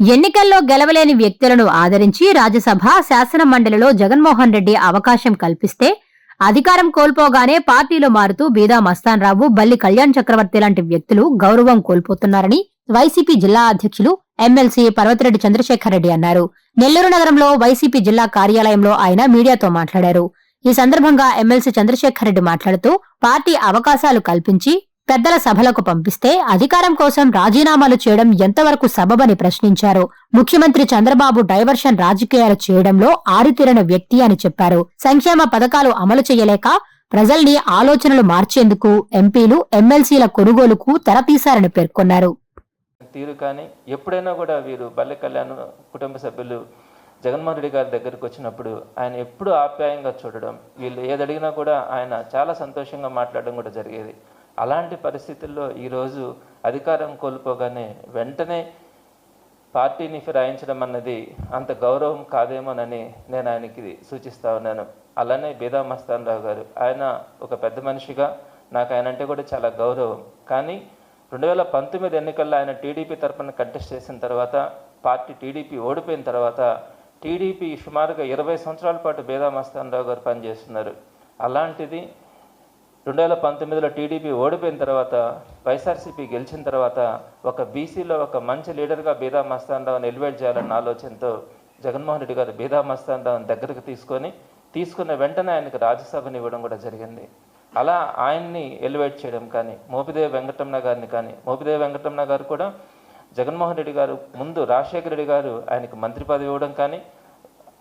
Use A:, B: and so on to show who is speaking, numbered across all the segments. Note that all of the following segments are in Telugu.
A: ఎన్నికల్లో గెలవలేని వ్యక్తులను ఆదరించి రాజ్యసభ శాసన మండలిలో జగన్మోహన్ రెడ్డి అవకాశం కల్పిస్తే అధికారం కోల్పోగానే పార్టీలు మారుతూ బీదా మస్తాన్ రావు బల్లి కళ్యాణ్ చక్రవర్తి లాంటి వ్యక్తులు గౌరవం కోల్పోతున్నారని వైసీపీ జిల్లా అధ్యక్షులు ఎమ్మెల్సీ పర్వతిరెడ్డి చంద్రశేఖర్ రెడ్డి అన్నారు. నెల్లూరు నగరంలో వైసీపీ జిల్లా కార్యాలయంలో ఆయన మీడియాతో మాట్లాడారు. ఈ సందర్భంగా ఎమ్మెల్సీ చంద్రశేఖర్ రెడ్డి మాట్లాడుతూ పార్టీ అవకాశాలు కల్పించి పెద్దల సభలకు పంపిస్తే అధికారం కోసం రాజీనామాలు చేయడం ఎంతవరకు సబబని ప్రశ్నించారు. ముఖ్యమంత్రి చంద్రబాబు డైవర్షన్ రాజకీయాలు చేయడంలో ఆరితేరిన వ్యక్తి అని చెప్పారు. సంక్షేమ పథకాలు అమలు చేయలేక ప్రజల్ని ఆలోచనలు మార్చేందుకు ఎంపీలు ఎమ్మెల్సీల కొనుగోలుకు తెరతీశారని పేర్కొన్నారు.
B: తీరు కానీ ఎప్పుడైనా కూడా వీరు బల్లె కళ్యాణ్ కుటుంబ సభ్యులు జగన్మోహన్ రెడ్డి గారి దగ్గరికి వచ్చినప్పుడు ఆయన ఎప్పుడు ఆప్యాయంగా చూడడం వీళ్ళు ఏది అడిగినా కూడా ఆయన చాలా సంతోషంగా మాట్లాడడం కూడా జరిగేది. అలాంటి పరిస్థితుల్లో ఈరోజు అధికారం కోల్పోగానే వెంటనే పార్టీని ఫిరాయించడం అన్నది అంత గౌరవం కాదేమోనని నేను ఆయనకి సూచిస్తా ఉన్నాను. అలానే బీదా మస్తాన్ రావు గారు ఆయన ఒక పెద్ద మనిషిగా నాకు ఆయన అంటే కూడా చాలా గౌరవం. కానీ రెండు వేల పంతొమ్మిది ఎన్నికల్లో ఆయన టీడీపీ తరఫున కంటెస్ట్ చేసిన తర్వాత పార్టీ టీడీపీ ఓడిపోయిన తర్వాత టీడీపీ సుమారుగా ఇరవై సంవత్సరాల పాటు బేదా మస్తాన్ రావు గారు పనిచేస్తున్నారు. అలాంటిది రెండు వేల పంతొమ్మిదిలో టీడీపీ ఓడిపోయిన తర్వాత వైఎస్ఆర్సీపీ గెలిచిన తర్వాత ఒక బీసీలో ఒక మంచి లీడర్గా బీదా మస్తాన్ రావుని ఎలివేట్ చేయాలన్న ఆలోచనతో జగన్మోహన్ రెడ్డి గారు బీదా మస్తాన్ రావుని దగ్గరికి తీసుకొని తీసుకున్న వెంటనే ఆయనకు రాజ్యసభని ఇవ్వడం కూడా జరిగింది. అలా ఆయన్ని ఎలివేట్ చేయడం కానీ మోపిదేవి వెంకటరమణ గారిని కానీ మోపిదేవి వెంకటరమణ గారు కూడా జగన్మోహన్ రెడ్డి గారు ముందు రాజశేఖర రెడ్డి గారు ఆయనకు మంత్రి పదవి ఇవ్వడం కానీ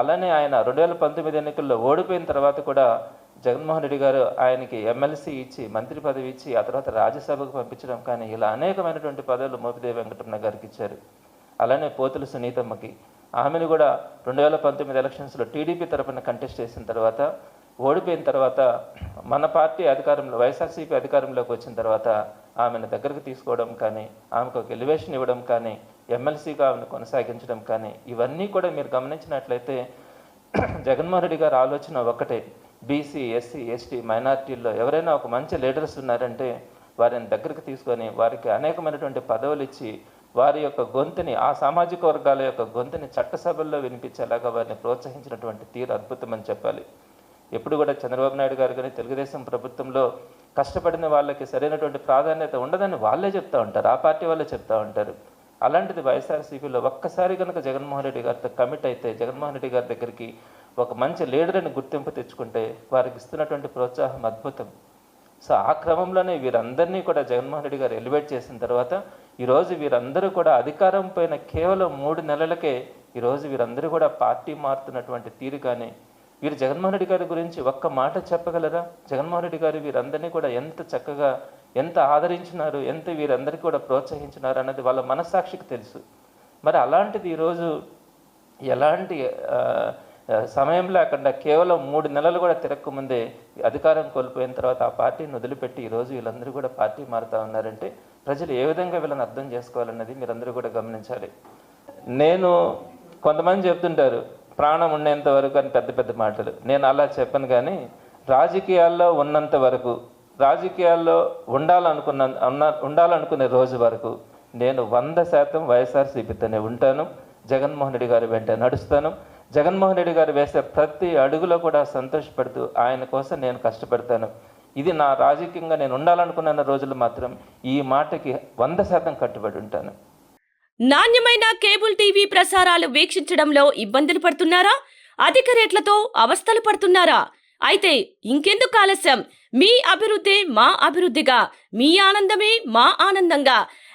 B: అలానే ఆయన రెండు వేల పంతొమ్మిది ఎన్నికల్లో ఓడిపోయిన తర్వాత కూడా జగన్మోహన్ రెడ్డి గారు ఆయనకి ఎమ్మెల్సీ ఇచ్చి మంత్రి పదవి ఇచ్చి ఆ తర్వాత రాజ్యసభకు పంపించడం కానీ ఇలా అనేకమైనటువంటి పదవులు మోపిదేవి వెంకటరమణ గారికి ఇచ్చారు. అలానే పోతుల సునీతమ్మకి. ఆమెను కూడా రెండు వేల పంతొమ్మిది ఎలక్షన్స్లో టీడీపీ తరపున కంటెస్ట్ చేసిన తర్వాత ఓడిపోయిన తర్వాత మన పార్టీ అధికారంలో వైఎస్ఆర్సీపీ అధికారంలోకి వచ్చిన తర్వాత ఆమెను దగ్గరకు తీసుకోవడం కానీ ఆమెకు ఒక ఎలివేషన్ ఇవ్వడం కానీ ఎమ్మెల్సీగా ఆమెను కొనసాగించడం కానీ ఇవన్నీ కూడా మీరు గమనించినట్లయితే జగన్మోహన్ రెడ్డి గారి ఆలోచన ఒకటే బీసీ ఎస్సీ ఎస్టీ మైనార్టీల్లో ఎవరైనా ఒక మంచి లీడర్స్ ఉన్నారంటే వారిని దగ్గరికి తీసుకొని వారికి అనేకమైనటువంటి పదవులు ఇచ్చి వారి యొక్క గొంతుని ఆ సామాజిక వర్గాల యొక్క గొంతుని చట్టసభల్లో వినిపించేలాగా వారిని ప్రోత్సహించినటువంటి తీరు అద్భుతమని చెప్పాలి. ఎప్పుడు కూడా చంద్రబాబు నాయుడు గారు కానీ తెలుగుదేశం ప్రభుత్వంలో కష్టపడిన వాళ్ళకి సరైనటువంటి ప్రాధాన్యత ఉండదని వాళ్ళే చెప్తూ ఉంటారు. ఆ పార్టీ వాళ్ళే చెప్తూ ఉంటారు. అలాంటిది వైఎస్ఆర్సీపీలో ఒక్కసారి కనుక జగన్మోహన్ రెడ్డి గారితో కమిట్ అయితే జగన్మోహన్ రెడ్డి గారి దగ్గరికి ఒక మంచి లీడర్ని గుర్తింపు తెచ్చుకుంటే వారికి ఇస్తున్నటువంటి ప్రోత్సాహం అద్భుతం. సో ఆ క్రమంలోనే వీరందరినీ కూడా జగన్మోహన్ రెడ్డి గారు ఎలివేట్ చేసిన తర్వాత ఈరోజు వీరందరూ కూడా అధికారం పైన కేవలం మూడు నెలలకే ఈరోజు వీరందరూ కూడా పార్టీ మారుతున్నటువంటి తీరు కానీ వీరు జగన్మోహన్ రెడ్డి గారి గురించి ఒక్క మాట చెప్పగలరా? జగన్మోహన్ రెడ్డి గారు వీరందరినీ కూడా ఎంత చక్కగా ఎంత ఆదరించినారు ఎంత వీరందరికీ కూడా ప్రోత్సహించినారు అన్నది వాళ్ళ మనస్సాక్షికి తెలుసు. మరి అలాంటిది ఈరోజు ఎలాంటి సమయం లేకుండా కేవలం మూడు నెలలు కూడా తిరగకముందే అధికారం కోల్పోయిన తర్వాత ఆ పార్టీని వదిలిపెట్టి ఈరోజు వీళ్ళందరూ కూడా పార్టీ మారుతా ఉన్నారంటే ప్రజలు ఏ విధంగా వీళ్ళని అర్థం చేసుకోవాలన్నది మీరందరూ కూడా గమనించాలి. నేను కొంతమంది చెప్తుంటారు ప్రాణం ఉండేంత వరకు అని పెద్ద పెద్ద మాటలు. నేను అలా చెప్పను కానీ రాజకీయాల్లో ఉన్నంత వరకు రాజకీయాల్లో ఉండాలనుకున్న ఉన్న ఉండాలనుకునే రోజు వరకు నేను వంద శాతం వైఎస్ఆర్సీపీతోనే ఉంటాను. జగన్మోహన్ రెడ్డి గారి వెంట నడుస్తాను. జగన్మోహన్ రెడ్డి గారు వేసే ప్రతి అడుగులో కూడా సంతోషపడుతూ ఆయన కోసం నేను కష్టపడతాను. ఇది నా రాజకీయంగా నేను ఉండాలనుకున్న రోజులు మాత్రం ఈ మాటకి వంద శాతం కట్టుబడి ఉంటాను.
C: నాణ్యమైన కేబుల్ టీవీ ప్రసారాలు వీక్షించడంలో ఇబ్బందులు పడుతున్నారా? అధిక రేట్లతో అవస్థలు పడుతున్నారా? అయితే ఇంకెందుకు ఆలస్యం? మీ అభివృద్ధి మా అభివృద్ధిగా మీ ఆనందమే మా ఆనందంగా.